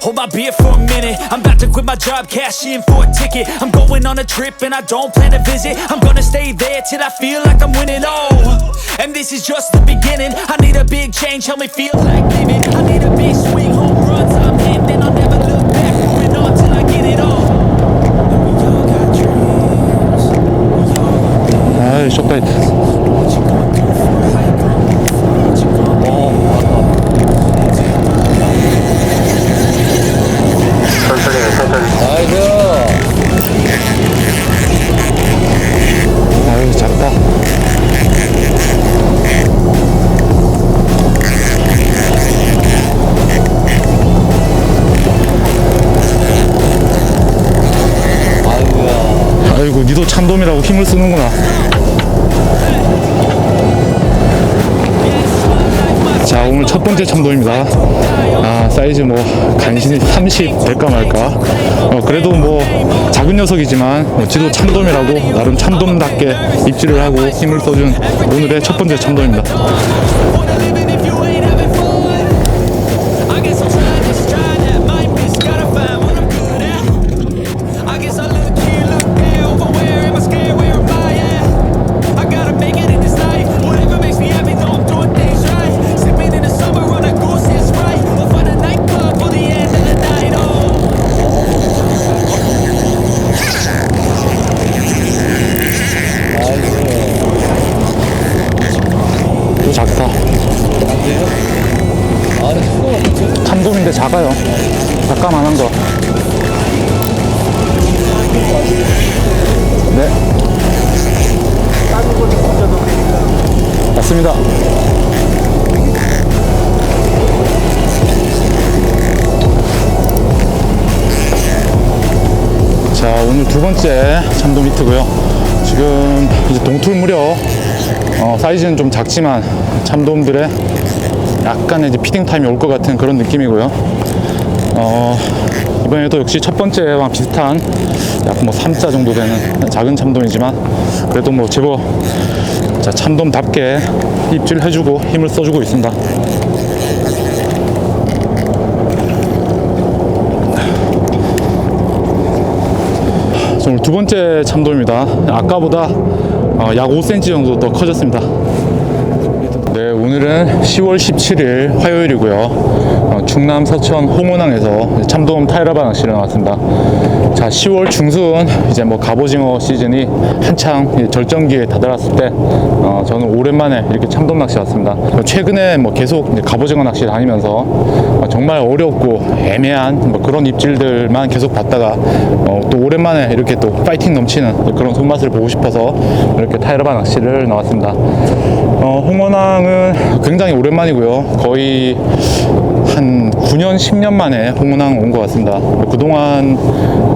Hold my beer for a minute. I'm about to quit my job, cash in for a ticket. I'm going on a trip and I don't plan to visit. I'm gonna stay there till I feel like I'm winning. Oh, and this is just the beginning. I need a big change, help me feel like living. I need a big swing, home runs. I'm hitting and I'll never look back. Moving on till I get it all. And we all got 힘을 쓰는구나. 자 오늘 첫 번째 참돔입니다. 아 사이즈 뭐 간신히 30 될까 말까. 어, 그래도 뭐 작은 녀석이지만 뭐 지도 참돔이라고 나름 참돔답게 입질을 하고 힘을 써준 오늘의 첫 번째 참돔입니다 작아요 작가만한 거 네. 맞습니다. 자, 오늘 두 번째 참돔 히트고요. 지금 이제 동툴 무렵 어, 사이즈는 좀 작지만 참돔들의 약간의 이제 피딩 타임이 올 것 같은 그런 느낌이고요. 어, 이번에도 역시 첫 번째와 비슷한 약 뭐 3자 정도 되는 작은 참돔이지만 그래도 뭐 제법 자, 참돔답게 입질 해주고 힘을 써주고 있습니다. 자, 오늘 두 번째 참돔입니다. 아까보다 어, 약 5cm 정도 더 커졌습니다. 네, 오늘은 10월 17일 화요일이고요. 어, 충남 서천 홍원항에서 참돔 타이라바 낚시를 나왔습니다. 자, 10월 중순 이제 뭐 갑오징어 시즌이 한창 절정기에 다다랐을 때 어, 저는 오랜만에 이렇게 참돔 낚시 왔습니다. 어, 최근에 뭐 계속 갑오징어 낚시 다니면서 어, 정말 어렵고 애매한 뭐 그런 입질들만 계속 봤다가 어, 또 오랜만에 이렇게 또 파이팅 넘치는 그런 손맛을 보고 싶어서 이렇게 타이라바 낚시를 나왔습니다. 어, 홍원항은 굉장히 오랜만이고요. 거의 한 9년, 10년 만에 홍원항 온 것 같습니다. 뭐 그동안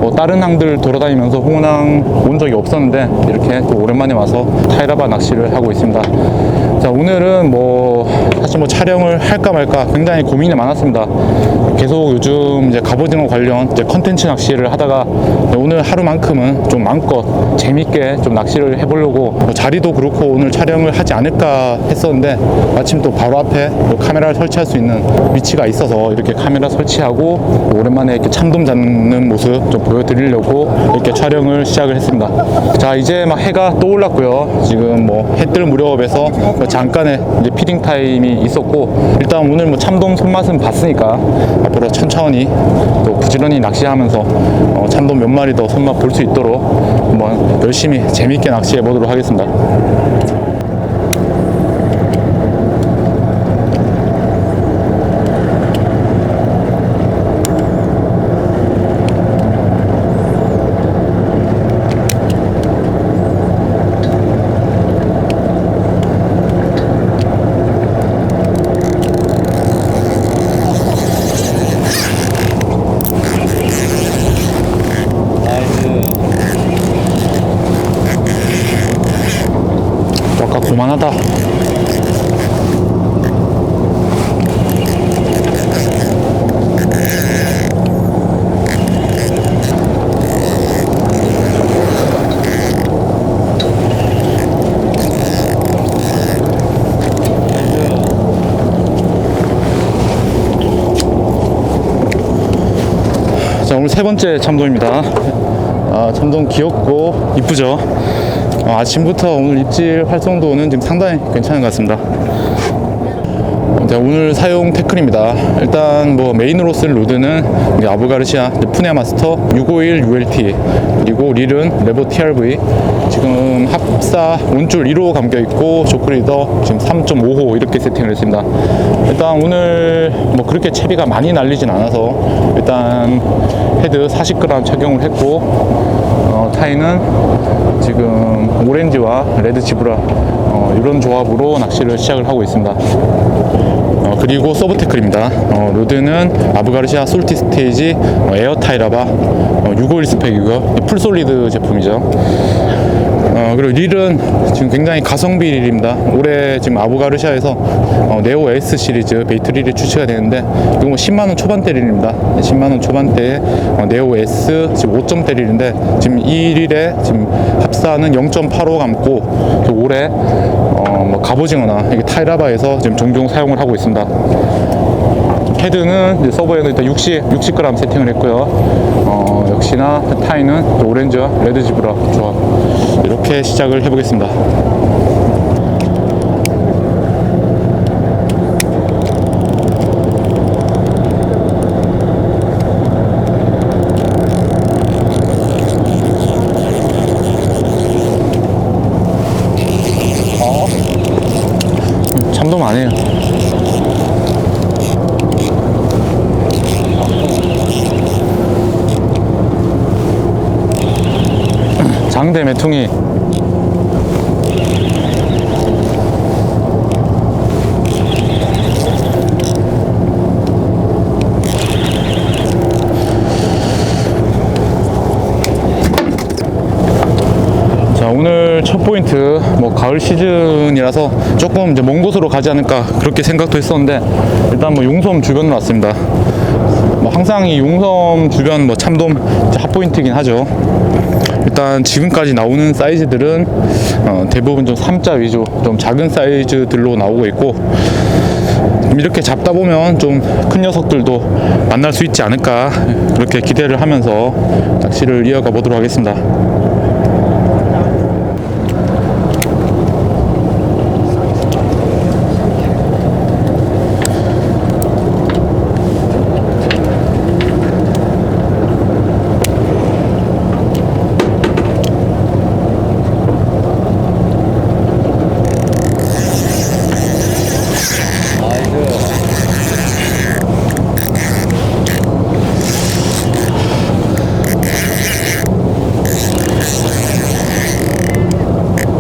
뭐 다른 항들 돌아다니면서 홍원항 온 적이 없었는데 이렇게 또 오랜만에 와서 타이라바 낚시를 하고 있습니다. 자, 오늘은 뭐 사실 뭐 촬영을 할까 말까 굉장히 고민이 많았습니다. 계속 요즘 이제 갑오징어 관련 이제 컨텐츠 낚시를 하다가 오늘 하루만큼은 좀 마음껏 재밌게 좀 낚시를 해보려고 뭐 자리도 그렇고 오늘 촬영을 하지 않을까 했었는데 마침 또 바로 앞에 또 카메라를 설치할 수 있는 위치가 있어서 이렇게 카메라 설치하고 오랜만에 이렇게 참돔 잡는 모습 좀 보여드리려고 이렇게 촬영을 시작을 했습니다. 자 이제 막 해가 떠올랐고요. 지금 뭐 해 뜰 무렵에서 뭐 잠깐의 이제 피딩 타임이 있었고 일단 오늘 뭐 참돔 손맛은 봤으니까 앞으로 천천히 또 부지런히 낚시하면서 어, 참돔 몇 마리 더 손맛 볼 수 있도록 한번 열심히 재밌게 낚시해 보도록 하겠습니다. 세 번째 참돔입니다. 아, 참돔 귀엽고 이쁘죠? 아, 아침부터 오늘 입질 활성도는 지금 상당히 괜찮은 것 같습니다. 자, 오늘 사용 태클입니다. 일단 뭐 메인으로 쓸 로드는 아부가르시아 이제 푸네 마스터 651 ULT 그리고 릴은 레버 TRV 지금 합사 온줄 1호 감겨 있고 조크리더 지금 3.5호 이렇게 세팅을 했습니다. 일단 오늘 뭐 그렇게 채비가 많이 날리진 않아서 일단 헤드 40g 착용을 했고 어, 타이는 지금 오렌지와 레드 지브라 어, 이런 조합으로 낚시를 시작을 하고 있습니다. 어, 그리고 서브 태클입니다. 어, 로드는 아부가르시아 솔티 스테이지 어, 에어 타이라바 어, 651 스펙이고요. 풀 솔리드 제품이죠. 어, 그리고 릴은 지금 굉장히 가성비 릴입니다. 올해 지금 아부가르시아에서 어, 네오 S 시리즈 베이트 릴이 출시가 되는데 이거 뭐 10만 원 초반대 릴입니다. 10만 원 초반대에 어, 네오 S 지금 5점대 릴인데 지금 이 릴에 지금 합사는 0.85 감고 그 올해 어, 뭐 갑오징어나 타이라바에서 지금 종종 사용을 하고 있습니다. 헤드는 서버에는 일단 60, 60g 세팅을 했고요. 어, 역시나 타이는 또 오렌지와 레드 지브라 조합 이렇게 시작을 해보겠습니다. 장대 메퉁이. 자 오늘 첫 포인트 뭐 가을 시즌이라서 조금 이제 먼 곳으로 가지 않을까 그렇게 생각도 했었는데 일단 뭐 용섬 주변으로 왔습니다. 뭐 항상 이 용섬 주변 뭐 참돔 이제 핫 포인트긴 하죠 일단 지금까지 나오는 사이즈들은 어, 대부분 좀 3자 위주 좀 작은 사이즈들로 나오고 있고 좀 이렇게 잡다 보면 좀 큰 녀석들도 만날 수 있지 않을까 그렇게 기대를 하면서 낚시를 이어가 보도록 하겠습니다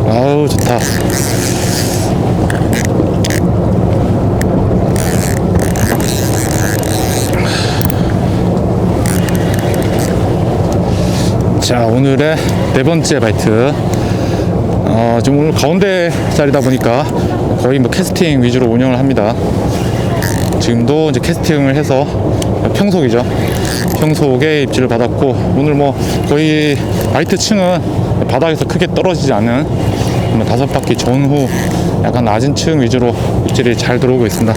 아우 좋다 자 오늘의 네 번째 바이트 어, 지금 오늘 가운데 자리다 보니까 거의 뭐 캐스팅 위주로 운영을 합니다 지금도 이제 캐스팅을 해서 평속이죠. 평속에 입질을 받았고 오늘 뭐 거의 라이트 층은 바닥에서 크게 떨어지지 않은 뭐 다섯 바퀴 전후 약간 낮은 층 위주로 입질이 잘 들어오고 있습니다.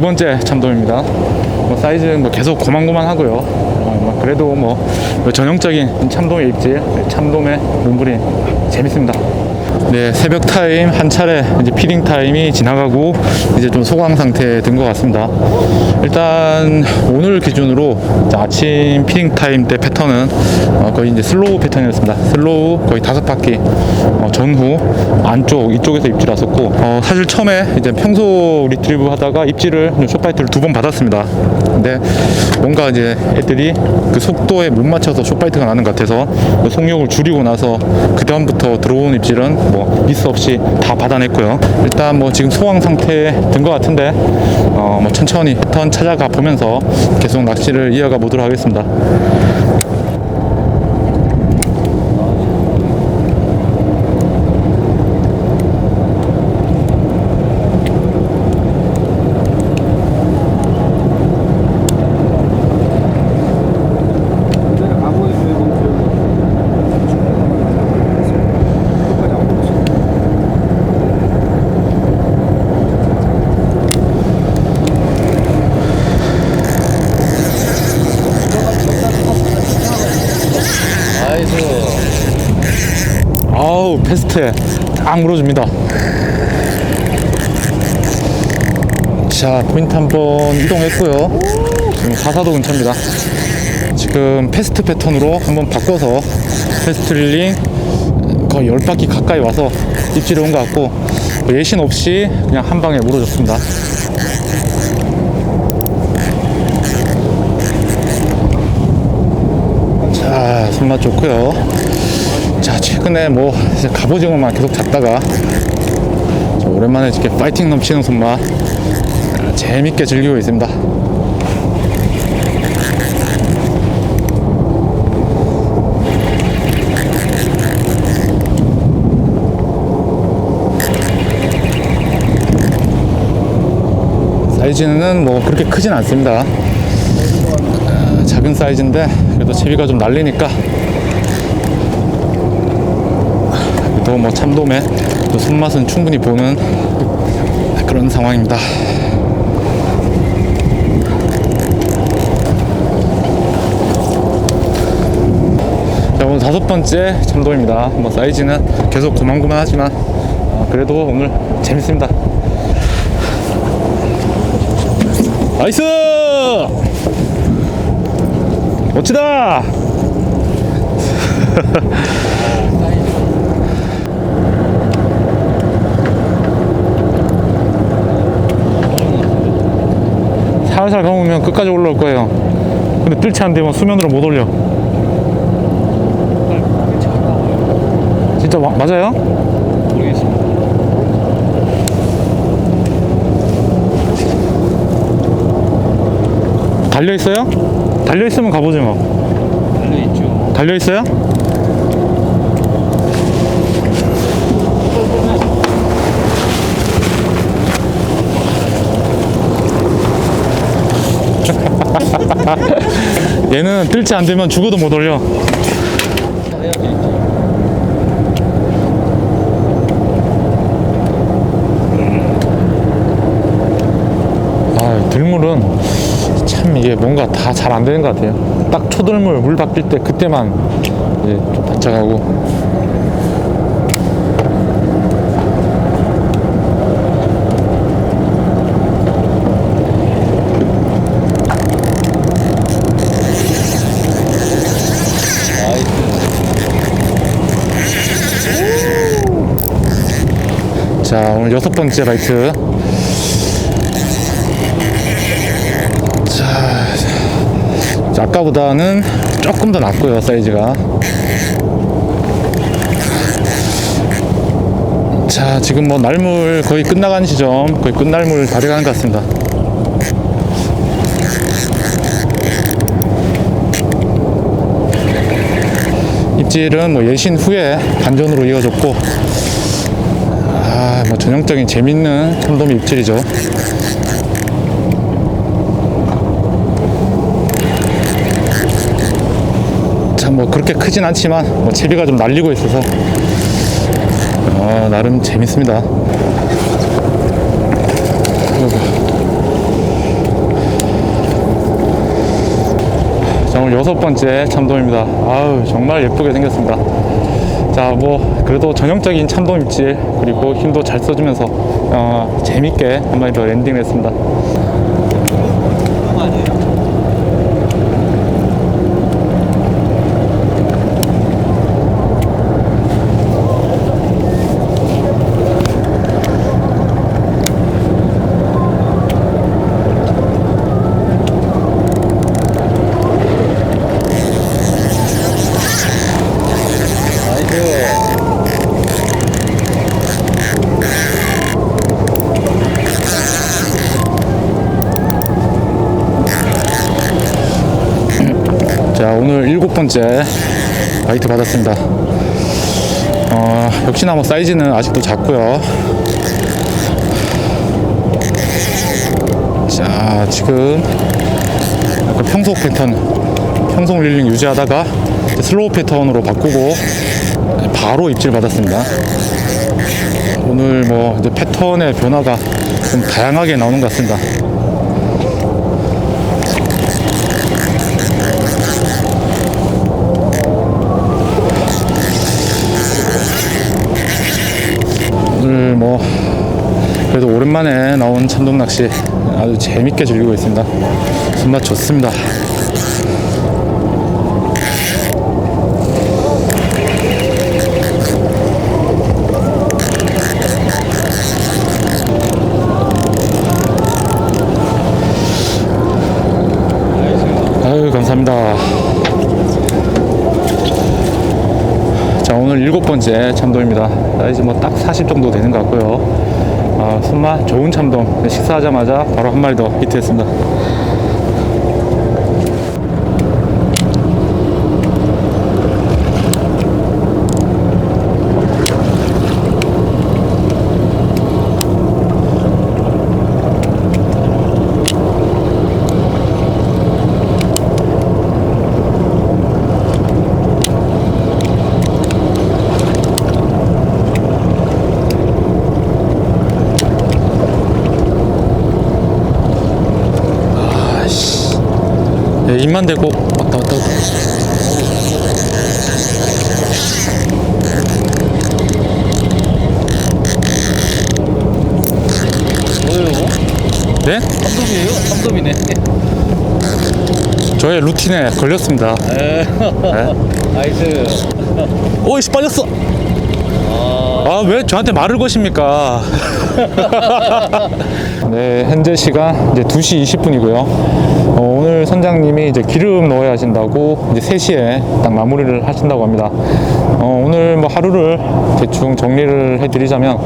네 번째 참돔입니다. 뭐 사이즈는 뭐 계속 고만고만 하고요. 어, 뭐 그래도 뭐 전형적인 참돔의 입질, 참돔의 눈부림 재밌습니다. 네 새벽 타임 한 차례 이제 피딩 타임이 지나가고 이제 좀 소강 상태에 든것 같습니다. 일단 오늘 기준으로 아침 피딩 타임 때 패턴은 어, 거의 이제 슬로우 패턴이었습니다. 슬로우 거의 다섯 바퀴 어, 전후 안쪽 이쪽에서 입질 왔었고 어, 사실 처음에 이제 평소 리트리브 하다가 입질을 숏바이트를 두 번 받았습니다. 근데 뭔가 이제 애들이 그 속도에 못 맞춰서 숏바이트가 나는 것 같아서 그 속력을 줄이고 나서 그 다음부터 들어온 입질은 뭐 미스 없이 다 받아냈고요. 일단 뭐 지금 소황 상태에 든 것 같은데 어, 뭐 천천히 패턴 찾아가 보면서 계속 낚시를 이어가 보도록 하겠습니다. 스포트에 딱 물어줍니다. 자, 포인트 한번 이동했고요. 지금 가사도 근처입니다. 지금 패스트 패턴으로 한번 바꿔서 패스트 릴링 거의 10바퀴 가까이 와서 입질이 온것 같고 뭐 예신 없이 그냥 한 방에 물어줬습니다. 자, 손맛 좋고요. 자, 최근에 뭐 이제 갑오징어만 계속 잡다가 자, 오랜만에 이렇게 파이팅 넘치는 손맛 아, 재밌게 즐기고 있습니다. 사이즈는 뭐 그렇게 크진 않습니다. 아, 작은 사이즈인데 그래도 채비가 좀 날리니까 또 뭐 참돔에 또 손맛은 충분히 보는 그런 상황입니다. 자 오늘 다섯 번째 참돔입니다. 뭐 사이즈는 계속 고만고만하지만 어, 그래도 오늘 재밌습니다. 나이스! 멋지다! 살살 감으면 끝까지 올라올 거예요. 근데 뜰채 안 되면 수면으로 못 올려. 진짜 마- 맞아요? 모르겠습니다. 달려 있어요? 달려 있으면 가보징어. 달려 있죠. 달려 있어요? 얘는 뜰채 안 되면 죽어도 못 올려. 아, 들물은 참 이게 뭔가 다 잘 안 되는 것 같아요. 딱 초들물 물 바뀔 때 그때만 이제 좀 반짝하고. 자, 오늘 여섯 번째 바이트. 자, 자, 아까보다는 조금 더 낫고요, 사이즈가. 자, 지금 뭐 날물 거의 끝나가는 시점, 거의 끝날물 다 돼가는 것 같습니다. 입질은 뭐 예신 후에 반전으로 이어졌고, 아, 뭐 전형적인 재밌는 참돔 입질이죠. 참 뭐 그렇게 크진 않지만 뭐 채비가 좀 날리고 있어서 어, 나름 재밌습니다. 자 오늘 여섯 번째 참돔입니다. 아우 정말 예쁘게 생겼습니다. 자 뭐 그래도 전형적인 참돔 입질 그리고 힘도 잘 써주면서 어, 재밌게 한 마리 더 랜딩했습니다. 번째 바이트 받았습니다. 어, 역시나 뭐 사이즈는 아직도 작고요. 자 지금 평소 패턴 평소 릴링 유지하다가 슬로우 패턴으로 바꾸고 바로 입질 받았습니다. 오늘 뭐 패턴의 변화가 좀 다양하게 나오는 것 같습니다 오랜만에 나온 참돔 낚시 아주 재밌게 즐기고 있습니다. 손맛 좋습니다. 아유 감사합니다. 자 오늘 일곱 번째 참돔입니다. 사이즈 뭐 딱 40 정도 되는 것 같고요. 아, 손맛 좋은 참돔 식사하자마자 바로 한 마리 더 히트했습니다. 네, 입만 대고 왔다 왔다 왔다. 뭐예요? 네? 참돔이에요? 참돔이네. 저의 루틴에 걸렸습니다. 에. 나이스. 오이씨 빠졌어. 아, 아왜 저한테 말을 거십니까? 네 현재 시간 이제 2시 20분이고요. 오늘 선장님이 이제 기름 넣어야 하신다고 이제 3시에 딱 마무리를 하신다고 합니다. 어, 오늘 뭐 하루를 대충 정리를 해드리자면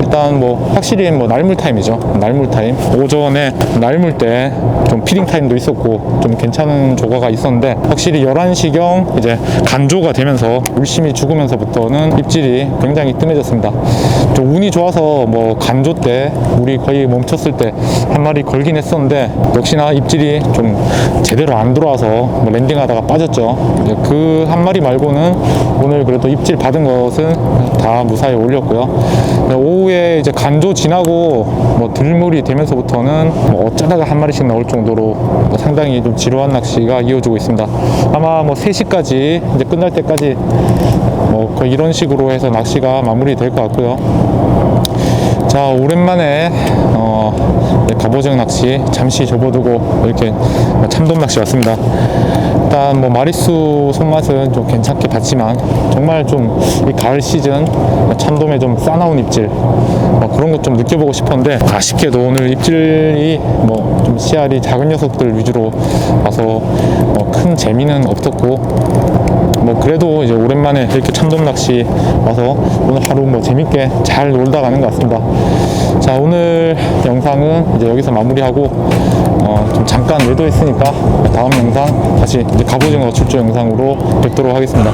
일단 뭐 확실히 뭐 날물 타임이죠. 날물 타임. 오전에 날물 때 좀 피딩 타임도 있었고 좀 괜찮은 조과가 있었는데 확실히 11시경 이제 간조가 되면서 물심이 죽으면서부터는 입질이 굉장히 뜸해졌습니다. 좀 운이 좋아서 뭐 간조 때 물이 거의 멈췄을 때 한 마리 걸긴 했었는데 역시나 입질이 좀 제대로 안 들어와서 뭐 랜딩하다가 빠졌죠. 그 한 마리 말고는 오늘 그래도 입질 받은 것은 다 무사히 올렸고요. 네, 오후에 이제 간조 지나고 뭐 들물이 되면서부터는 뭐 어쩌다가 한 마리씩 나올 정도로 뭐 상당히 좀 지루한 낚시가 이어지고 있습니다. 아마 뭐 3시까지 이제 끝날 때까지 뭐 이런 식으로 해서 낚시 가 마무리 될 것 같고요. 자 오랜만에 어, 네, 갑오징어 낚시 잠시 접어두고 이렇게 참돔 낚시 왔습니다. 일단 뭐 마리수 손맛은 좀 괜찮게 봤지만 정말 좀 이 가을 시즌 참돔에 좀 싸나운 입질 뭐 그런 것 좀 느껴보고 싶었는데 아쉽게도 오늘 입질이 뭐 좀 씨알이 작은 녀석들 위주로 와서 뭐 큰 재미는 없었고 뭐 그래도 이제 오랜만에 이렇게 참돔 낚시 와서 오늘 하루 뭐 재밌게 잘 놀다 가는 것 같습니다. 자 오늘 영상은 이제 여기서 마무리하고 어, 좀 잠깐 외도 했으니까 다음 영상 다시 이제 갑오징어 출조 영상으로 뵙도록 하겠습니다.